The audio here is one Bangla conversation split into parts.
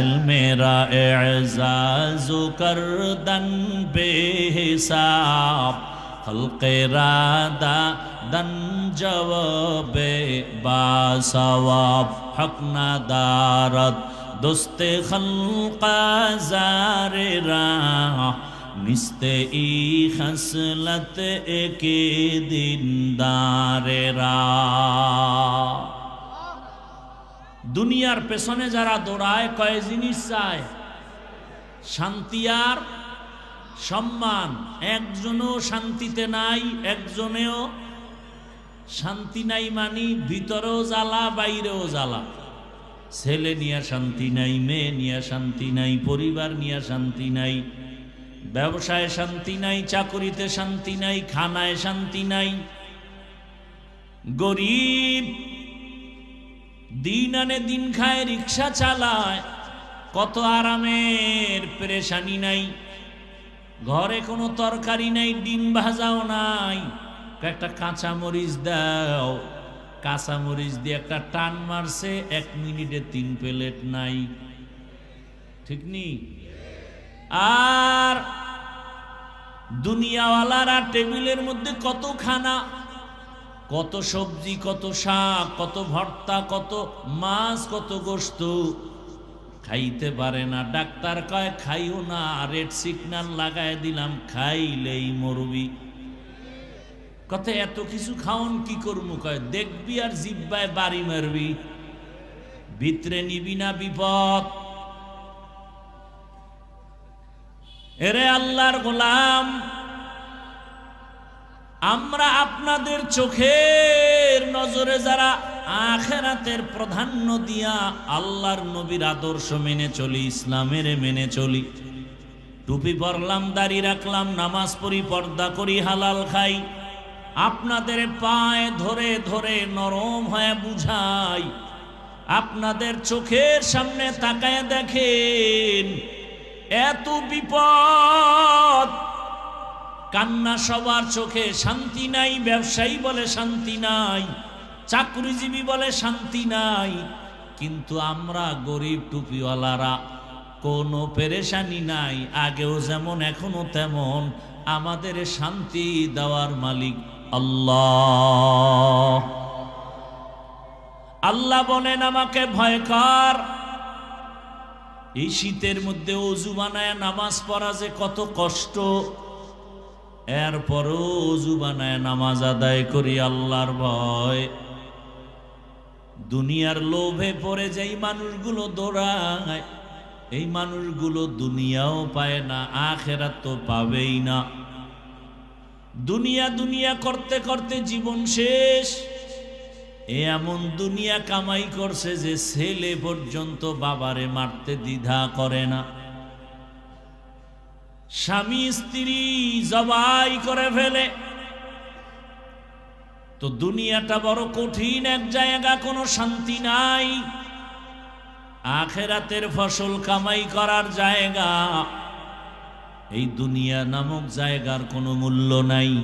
میرا اعزاز کردن بے حساب، خلق رادا دن جواب با ثواب حق ندارت دست خلق زار را نست ای خسلت ایک دین دار را দুনিয়ার পেছনে যারা দৌড়ায়, কয় জিনিস চায়? শান্তি আর সম্মান। একজনও শান্তিতে নাই, একজনেও শান্তি নাই মানি, ভিতরেও জ্বালা, বাইরেও জ্বালা। ছেলে নিয়ে শান্তি নাই, মেয়ে নিয়ে শান্তি নাই, পরিবার নিয়ে শান্তি নাই, ব্যবসায় শান্তি নাই, চাকরিতে শান্তি নাই, খানায় শান্তি নাই। গরিব দিন আনে দিন খায়, রিক্সা চালায়। কত আরামের পেরেশানি নাই। ঘরে কোনো তরকারি নাই, ডিম ভাজাও নাই। একটা কাঁচা মরিচ দাও কাঁচা মরিচ দিয়ে একটা টান মারছে, এক মিনিটে তিন প্লেট নাই। ঠিক নি? আর দুনিয়াওয়ালারা টেবিলের মধ্যে কত খানা কত সবজি, কত শাক, কত ভর্তা, কত মাছ, কত গোস্ত খাইতে পারে না। ডাক্তার কয়, খাইও না রেড সিগনাল লাগায় দিলাম, খাইলেই মরবি। কত, এত কিছু খাওন কি করব কয়, দেখবি আর জিব্বায় বাড়ি মারবি। ভিতরে নিবি না বিপদ। এরে আল্লাহর গোলাম আমরা আপনাদের চোখের নজরে যারা আখেরাতের প্রাধান্য দিয়া আল্লাহর নবীর আদর্শ মেনে চলি, ইসলামের মেনে চলি। টুপি পরলাম, দাড়ি রাখলাম, নামাজ পড়ি, পর্দা করি, হালাল খাই। আপনাদের পায়ে ধরে ধরে নরম হয়ে বুঝাই, আপনাদের চোখের সামনে তাকায় দেখেন, এত বিপদ কান্না সবার চোখে, শান্তি নাই, ব্যবসায়ী বলে শান্তি নাই, চাকরিজীবী বলে শান্তি নাই। কিন্তু আমরা গরিব টুপিওয়ালারা, কোনো পেরেশানি নাই, আগেও যেমন, এখনও তেমন। আমাদের শান্তি দেওয়ার মালিক আল্লাহ। আল্লাহ বলেন, আমাকে ভয় কর। এই শীতের মধ্যে অজু বানায় নামাজ পড়া যে কত কষ্ট। এরপরও অজু বানায় নামাজ আদায় করি আল্লাহর ভয়। দুনিয়ার লোভে পড়ে যেই মানুষগুলো দৌড়ায়, এই মানুষগুলো দুনিয়াও পায় না, আখেরাত তো পাবেই না। দুনিয়া দুনিয়া করতে করতে জীবন শেষ। এ এমন দুনিয়া কামাই করছে যে ছেলে পর্যন্ত বাবারে মারতে দ্বিধা করে না। স্বামী স্ত্রী জবাই করে ফেলে। তো দুনিয়াটা বড় কঠিন, এক জায়গা কোনো শান্তি নাই। আখেরাতের ফসল কামাই করার জায়গা। এই দুনিয়া নামক জায়গার কোনো মূল্য নাই।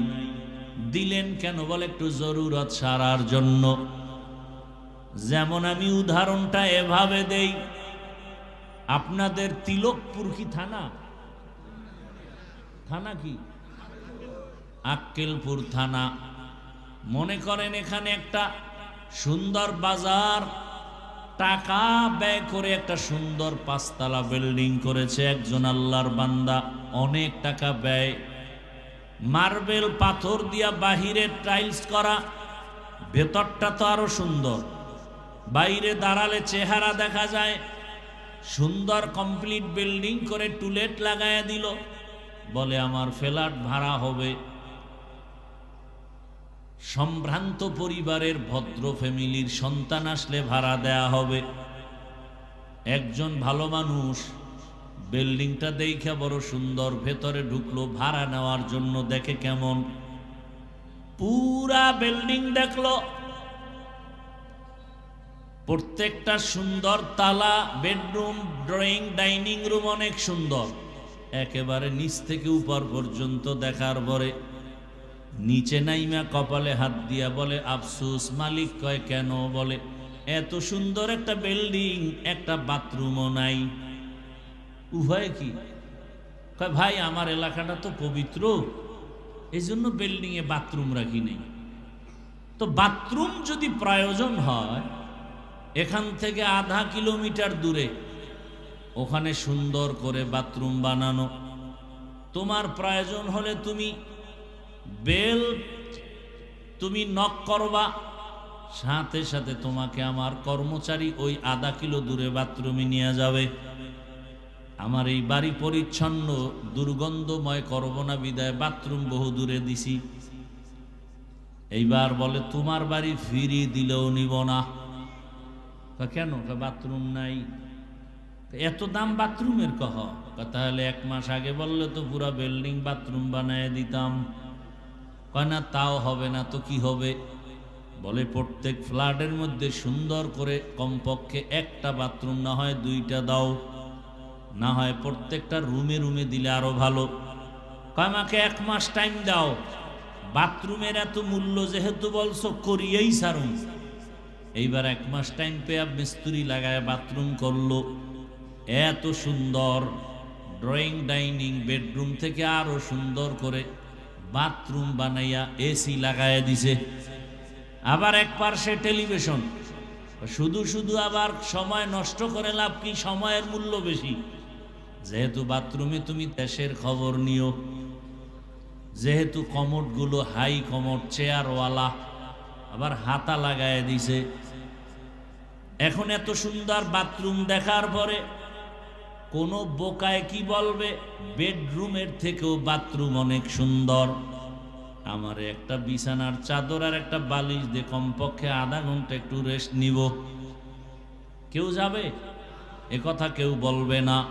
দিলেন কেন? বলে একটু জরুরত সারার জন্য। যেমন আমি উদাহরণটা এভাবে দেই, আপনাদের তিলকপুর কি থানা? থানা কি? আক্কেলপুর থানা। মনে করেন এখানে একটা সুন্দর বাজার, টাকা ব্যয় করে একটা সুন্দর পাঁচতলা বিল্ডিং করেছে একজন আল্লাহর বান্দা, অনেক টাকা ব্যয়। মার্বেল পাথর দিয়া বাহিরে টাইলস করা, ভেতরটা তো আরও সুন্দর। বাইরে দাঁড়ালে চেহারা দেখা যায়, সুন্দর কমপ্লিট বিল্ডিং করে টুলেট লাগায় দিল। বলে, আমার ফ্ল্যাট ভাড়া হবে সম্ভ্রান্ত পরিবারের ভদ্র ফ্যামিলির সন্তান আসলে ভাড়া দেয়া হবে। একজন ভালো মানুষ বিল্ডিংটা দেখে বড় সুন্দর, ভেতরে ঢুকলো, ভাড়া নেওয়ার জন্য দেখে কেমন। পুরা বিল্ডিং দেখল। প্রত্যেকটা সুন্দর তালা, বেডরুম, ড্রয়িং, ডাইনিং রুম অনেক সুন্দর। একেবারে নিচ থেকে উপর পর্যন্ত দেখার পরে নিচে নাইমা কপালে হাত দিয়া বলে, আফসুস, মালিক কয় কেন? বলে, এত সুন্দর একটা বিল্ডিং, একটা বাথরুমও নাই। উভয় কি? কয়, ভাই, আমার এলাকাটা তো পবিত্র এই জন্য বিল্ডিংয়ে বাথরুম রাখি নেই। তো বাথরুম যদি প্রয়োজন হয়, এখান থেকে আধা কিলোমিটার দূরে ওখানে সুন্দর করে বাথরুম বানানো। তোমার প্রয়োজন হলে তুমি বেল তুমি নক করবা। সাথে সাথে তোমাকে আমার কর্মচারী ওই আধা কিলো দূরে বাথরুমে নিয়ে যাবে। আমার এই বাড়ি পরিচ্ছন্ন, দুর্গন্ধময় করব না বিদায়, বাথরুম বহু দূরে দিছি। এইবার বলে, তোমার বাড়ি ফিরিয়ে দিলেও নিব না। কেন? বাথরুম নাই। এত দাম বাথরুমের কহ? তাহলে এক মাস আগে বললে তো পুরা বিল্ডিং বাথরুম বানায় দিতাম। কয়, না, তাও হবে না, তো কি হবে? বলে, প্রত্যেক ফ্ল্যাটের মধ্যে সুন্দর করে কমপক্ষে একটা বাথরুম না হয় দুইটা দাও। না হয় প্রত্যেকটা রুমে রুমে দিলে আরও ভালো। কয়, আমাকে এক মাস টাইম দাও। বাথরুমের এত মূল্য যেহেতু বলছো, করিয়েই সারুন এইবার এক মাস টাইম পেয়ে মিস্ত্রি লাগায় বাথরুম করল। এত সুন্দর ড্রয়িং ডাইনিং বেডরুম থেকে আরও সুন্দর করে বাথরুম বানাইয়া এসি লাগাইয়া দিছে। আবার এক পার্শ্বে টেলিভিশন। শুধু শুধু আবার সময় নষ্ট করে লাভ কি? সময়ের মূল্য বেশি। যেহেতু বাথরুমে তুমি দেশের খবর নিও, যেহেতু কমোডগুলো হাই কমোড, চেয়ারওয়ালা আবার হাতা লাগায় দিছে। এখন এত সুন্দর বাথরুম দেখার পরে কোন বোকায় কি বলবে? বেডরুমের থেকেও বাথরুম অনেক সুন্দর। আমার একটা বিছানার চাদর আর একটা বালিশ দিয়ে কমপক্ষে আধা ঘণ্টা একটু রেস্ট নিব। কেউ যাবে? এ কথা কেউ বলবে না।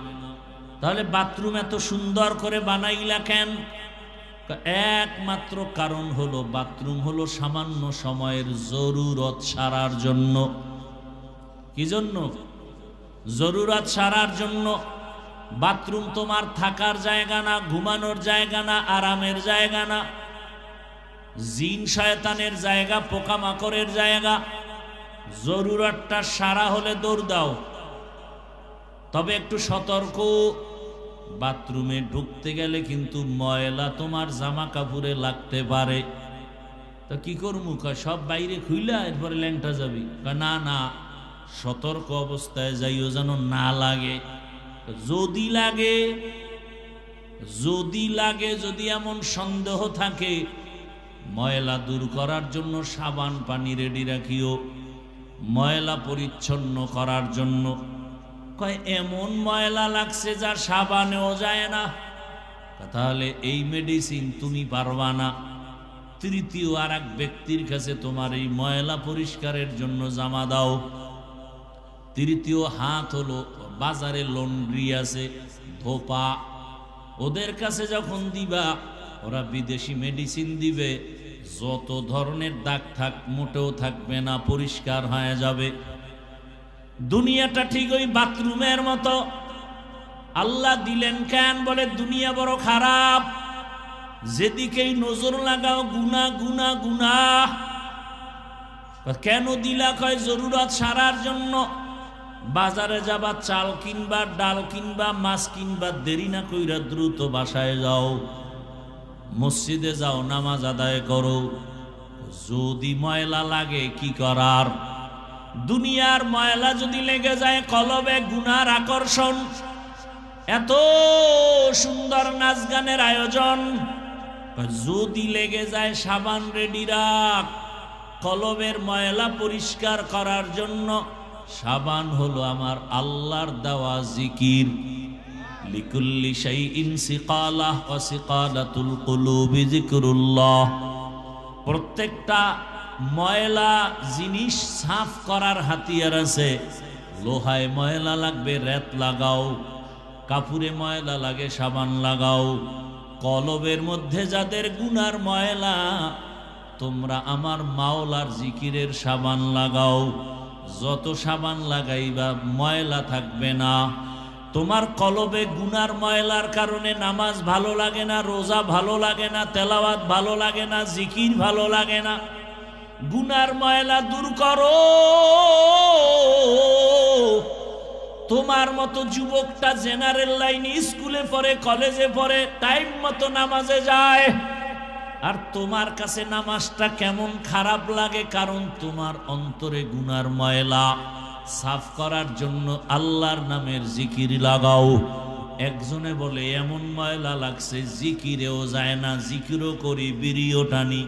তাহলে বাথরুম এত সুন্দর করে বানাইলা কেন? একমাত্র কারণ হলো বাথরুম হলো সামান্য সময়ের জরুরত সারার জন্য। কি জন্য? জরুরত সারার জন্য বাথরুম তোমার থাকার জায়গা না, ঘুমানোর জায়গা না, আরামের জায়গা না। জিন শয়তানের জায়গা, পোকামাকড়ের জায়গা। জরুরাতটা সারা হলে দৌড় দাও। তবে একটু সতর্ক। বাথরুমে ঢুকতে গেলে কিন্তু ময়লা তোমার জামা কাপড়ে লাগতে পারে। তো কি করব? সব বাইরে খুইলা, এরপরে ল্যাংটা যাবি। না না। সতর্ক অবস্থায় যাইও যেন না লাগে। যদি লাগে যদি লাগে, যদি এমন সন্দেহ থাকে, ময়লা দূর করার জন্য সাবান পানি রেডি রাখিও, ময়লা পরিচ্ছন্ন করার জন্য। কয়, এমন ময়লা লাগছে যা সাবানেও যায় না। তাহলে এই মেডিসিন তুমি পারবা না। তৃতীয় আর এক ব্যক্তির কাছে তোমার এই ময়লা পরিষ্কারের জন্য জামা দাও। তৃতীয় হাত হলো বাজারে লন্ড্রি আছে, ধোপা। ওদের কাছে যখন দিবা, ওরা বিদেশি মেডিসিন দিবে। যত ধরনের দাগ থাক মোটেও থাকবে না, পরিষ্কার হয়ে যাবে। দুনিয়াটা ঠিক ওই বাথরুমের মতো। আল্লাহ দিলেন কেন? বলে, দুনিয়া বড় খারাপ। যেদিকেই নজর লাগাও, গুনা গুনা গুনা। কেন দিলা? কয়, জরুরত সারার জন্য। বাজারে যাবা, চাল কিনবা, ডাল কিনবা, মাছ কিনবা, দেরি না কইরা দ্রুত বাসায় যাও। মসজিদে যাও, নামাজ আদায় করো। যদি ময়লা লাগে, কি করার? দুনিয়ার ময়লা যদি লেগে যায়, কলবে গুনার আকর্ষণ। এত সুন্দর নাচ গানের আয়োজন। যদি লেগে যায়, সাবান রেডি রাখ। কলবের ময়লা পরিষ্কার করার জন্য সাবান হলো আমার আল্লাহর দেওয়া জিকির। লিকুল্লি শাইইন সিকালাহ ওয়া সিকালাতুল কুলুবি যিকরুল্লাহ। প্রত্যেকটা ময়লা জিনিস সাফ করার হাতিয়ার আছে। লোহায় ময়লা লাগবে, রেত লাগাও। কাপুরে ময়লা লাগে, সাবান লাগাও। কলবের মধ্যে যাদের গুনার ময়লা, তোমরা আমার মাওলার জিকিরের সাবান লাগাও। যত সাবান লাগাইবা, ময়লা থাকবে না। তোমার কলবে গুনার ময়লার কারণে নামাজ ভালো লাগে না, রোজা ভালো লাগে না, তেলাওয়াত ভালো লাগে না, জিকির ভালো লাগে না। গুনার ময়লা দূর করো। তোমার মতো যুবকটা জেনারেল লাইনে স্কুলে পড়ে, কলেজে পড়ে, টাইম মতো নামাজে যায়। আর তোমার কাছে নামাজটা কেমন খারাপ লাগে? কারণ তোমার অন্তরে গুনার ময়লা। সাফ করার জন্য আল্লাহর নামের জিকির লাগাও। একজনে বলে, এমন ময়লা লাগছে, জিকিরেও যায় না। জিকিরও করি, বিড়িও টানি।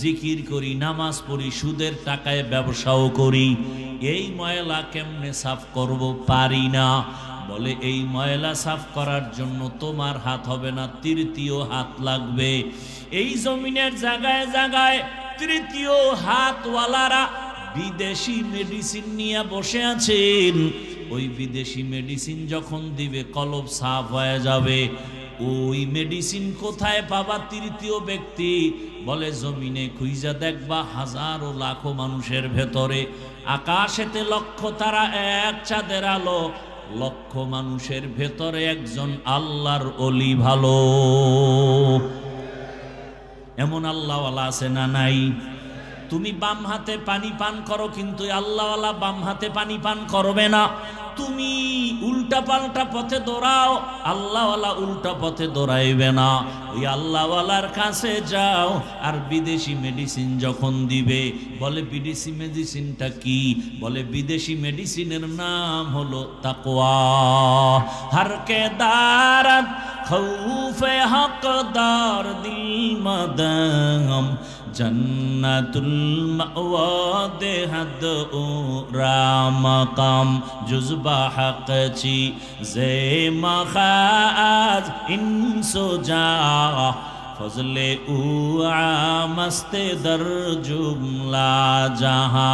জিকির করি, নামাজ পড়ি, সুদের টাকায় ব্যবসাও করি। এই ময়লা কেমনে সাফ করব পারি না। বলে, এই ময়লা সাফ করার জন্য তোমার হাত হবে না, তৃতীয় হাত লাগবে। এই জমিনের জায়গায় জায়গায় তৃতীয় হাতওয়ালারা বিদেশি মেডিসিন নিয়ে বসে আছেন। ওই বিদেশি মেডিসিন যখন দিবে, কলব সাফ হয়ে যাবে। ওই মেডিসিন কোথায় পাবা? তৃতীয় ব্যক্তি বলে, জমিনে খুইজা দেখবা হাজারো লাখো মানুষের ভেতরে। আকাশেতে লক্ষ তারা এক চাঁদের আলো লক্ষ মানুষের ভেতরে একজন আল্লাহর অলি ভালো। এমন আল্লাহওয়ালা আছে না নাই? তুমি বাম হাতে পানি পান করো, কিন্তু আল্লাহওয়ালা বাম হাতে পানি পান করবে না। তুমি উল্টা পাল্টা পথে দৌড়াও, আল্লাহওয়ালা উল্টা পথে দৌড়াইবে না। ওই আল্লাহওয়ালার কাছে যাও, আর বিদেশি মেডিসিন যখন দিবে, বলে বিদেশি মেডিসিনটা কি? বলে বিদেশি মেডিসিনের নাম হলো তাকোয়া হারকে দারাত খৌফে হকদার দিল মদম জন্নতুল মাওয়া দেহদ ও রামকাম জুজবা হক ছি জে মখাজ ইনসো যা ফজলে উ আমস্তে দর জুমলা জাহা।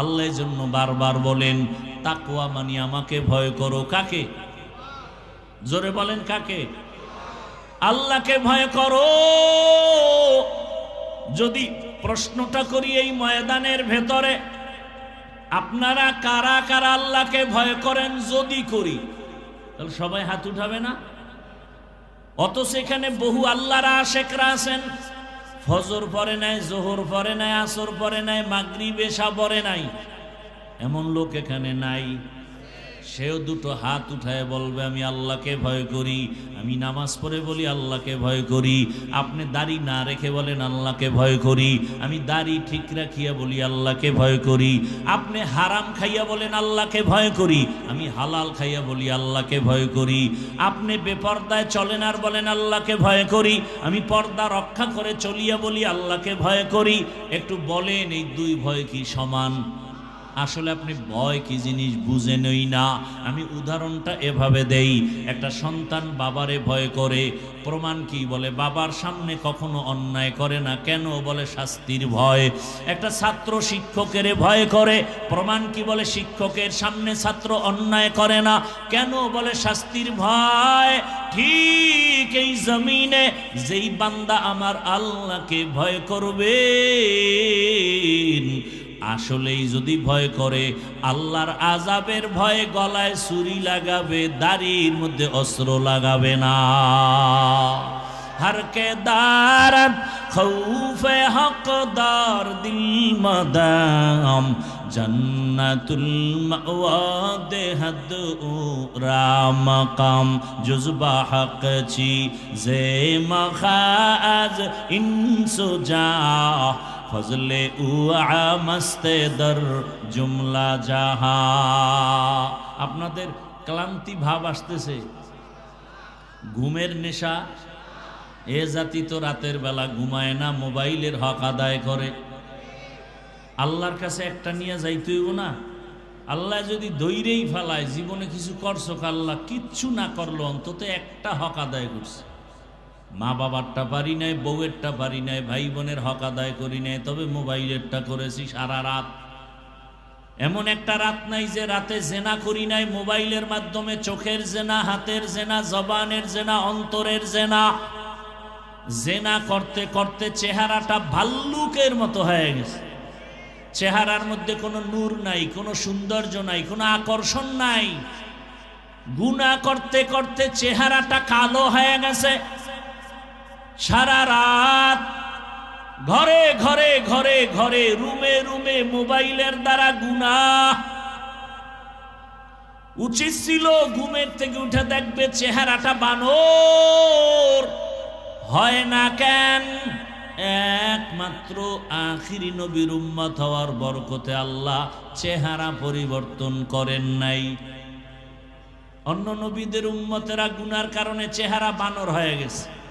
আল্লাহ জন্য বারবার বলেন তাকুয়া মানি আমাকে ভয় করো, কাকে? জোরে বলেন কাকে? আল্লাহকে ভয় করো। যদি প্রশ্নটা করি এই ময়দানের ভেতরে, আপনারা কারা কারা আল্লাহকে ভয় করেন যদি করি? তাহলে সবাই হাত উঠাবে না? অত সেখানে বহু আল্লাহরা আশেকরা আছেন। ফজর পরে নাই, জোহর পরে নাই, আসর পরে নাই মাগরি বেশা পরে নাই। এমন লোক এখানে নাই। সেও দুটো হাত উঠায় বলবে, আমি আল্লাহকে ভয় করি, আমি নামাজ পড়ে বলি আল্লাহকে ভয় করি, আপনি দাড়ি না রেখে বলেন আল্লাহকে ভয় করি, আমি দাড়ি ঠিক রাখিয়া বলি আল্লাহকে ভয় করি, আপনি হারাম খাইয়া বলেন আল্লাহকে ভয় করি, আমি হালাল খাইয়া বলি আল্লাহকে ভয় করি, আপনি বেপর্দায় চলেন আর বলেন আল্লাহকে ভয় করি, আমি পর্দা রক্ষা করে চলিয়া বলি আল্লাহকে ভয় করি। একটু বলেন, এই দুই ভয় কি সমান? আসলে আপনি ভয় কি জিনিস বুঝেনই না। আমি উদাহরণটা এভাবে দেই, একটা সন্তান বাবারে ভয় করে, প্রমাণ কি বলে, বাবার সামনে কখনো অন্যায় করে না, কেন বলে শাস্তির ভয়। একটা ছাত্র শিক্ষকের ভয় করে, প্রমাণ কি বলে শিক্ষকের সামনে ছাত্র অন্যায় করে না, কেন বলে শাস্তির ভয়। ঠিক এই জমিনে যেই বান্দা আমার আল্লাহকে ভয় করবে আসলেই যদি ভয় করে, আল্লাহর আজাবের ভয়ে গলায় ছুরি লাগাবে, দাড়ির মধ্যে অস্ত্র লাগাবে না। হরকে দারত খৌফে হকদার দিল মদাম, জন্নতুল মাওয়া দেহদ ও রামকাম জুজবা হক ছি, জে মখাজ, ইনসু যা ফজলে উ আমস্তে দর জুমলা জাহা। আপনাদের ক্লান্তি ভাব আসতেছে। ঘুমের নেশা। এ জাতি তো রাতের বেলা ঘুমায় না, মোবাইলের হক আদায় করে। আল্লাহর কাছে একটা নিয়ে যাইতেইব না। আল্লাহ যদি দৈরেই ফেলায়, জীবনে কিছু করছ আল্লাহ, কিচ্ছু না করল, অন্তত একটা হক আদায় করছে। মা বাবারটা পারি নাই, বউয়েরটা পারি নাই ভাই বোনের হক আদায় করি নাই, তবে মোবাইলেরটা করেছি সারা রাত। এমন একটা রাত নাই যে রাতে জেনা করি নাই, মোবাইলের মাধ্যমে চোখের জেনা, হাতের জেনা, জবানের জেনা, অন্তরের জেনা। জেনা করতে করতে চেহারাটা ভাল্লুকের মতো হয়ে গেছে। চেহারার মধ্যে কোনো নূর নাই, কোনো সৌন্দর্য নাই, কোনো আকর্ষণ নাই। গুণা করতে করতে চেহারাটা কালো হয়ে গেছে। সারা রাত ঘরে ঘরে ঘরে ঘরে, রুমে রুমে মোবাইলের দ্বারা গুণা উচিত ছিল ঘুমের থেকে উঠে দেখবে চেহারাটা বানর। হয় না কেন? একমাত্র আখিরি নবীর উম্মত হওয়ার বরকতে আল্লাহ চেহারা পরিবর্তন করেন নাই। অন্য নবীদের উম্মতেরা গুনার কারণে চেহারা বানর হয়ে গেছে।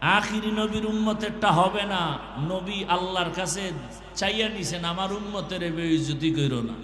আখিরি নবীর উম্মতেরটা হবে না। নবী আল্লাহর কাছে চাইয়া নিছেন, আমার উম্মতের বেইজ্জতি করো না।